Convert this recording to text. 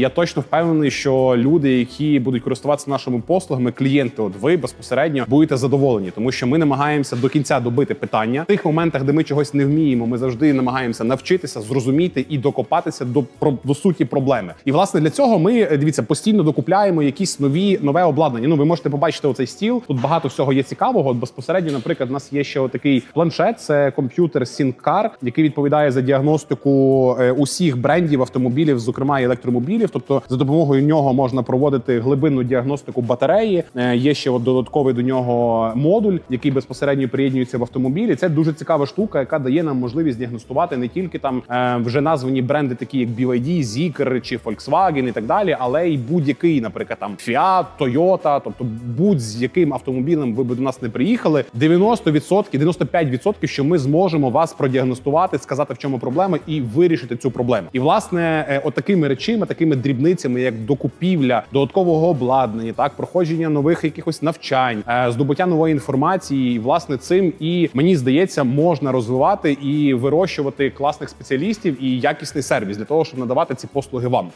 Я точно впевнений, що люди, які будуть користуватися нашими послугами, клієнти, от ви безпосередньо будете задоволені, тому що ми намагаємося до кінця добити питання. В тих моментах, де ми чогось не вміємо, ми завжди намагаємося навчитися, зрозуміти і докопатися до до суті проблеми. І власне для цього ми е, дивіться постійно докупляємо якісь нові нове обладнання. Ну ви можете побачити оцей стіл. Тут багато всього є цікавого. От безпосередньо, наприклад, у нас є ще такий планшет. Це комп'ютер SyncCar, який відповідає за діагностику е, усіх брендів автомобілів, зокрема і електромобілів. Тобто за допомогою нього можна проводити глибинну діагностику батареї. Е, Є ще от додатковий до нього модуль, який безпосередньо приєднується в автомобілі. Це дуже цікава штука, яка дає нам можливість діагностувати не тільки там е, вже названі бренди, такі як BYD, Zeekr чи Volkswagen і так далі, але й будь-який, наприклад, там Fiat, Toyota, тобто будь-з яким автомобілем ви б до нас не приїхали. 90%, 95% що ми зможемо вас продіагностувати, сказати в чому проблема і вирішити цю проблему. І власне, е, от речами, такими дрібницями, як докупівля додаткового обладнання, так проходження нових якихось навчань, е, здобуття нової інформації, і власне цим і мені здається, можна розвивати і вирощувати класних спеціалістів і якісний сервіс для того, щоб надавати ці послуги вам.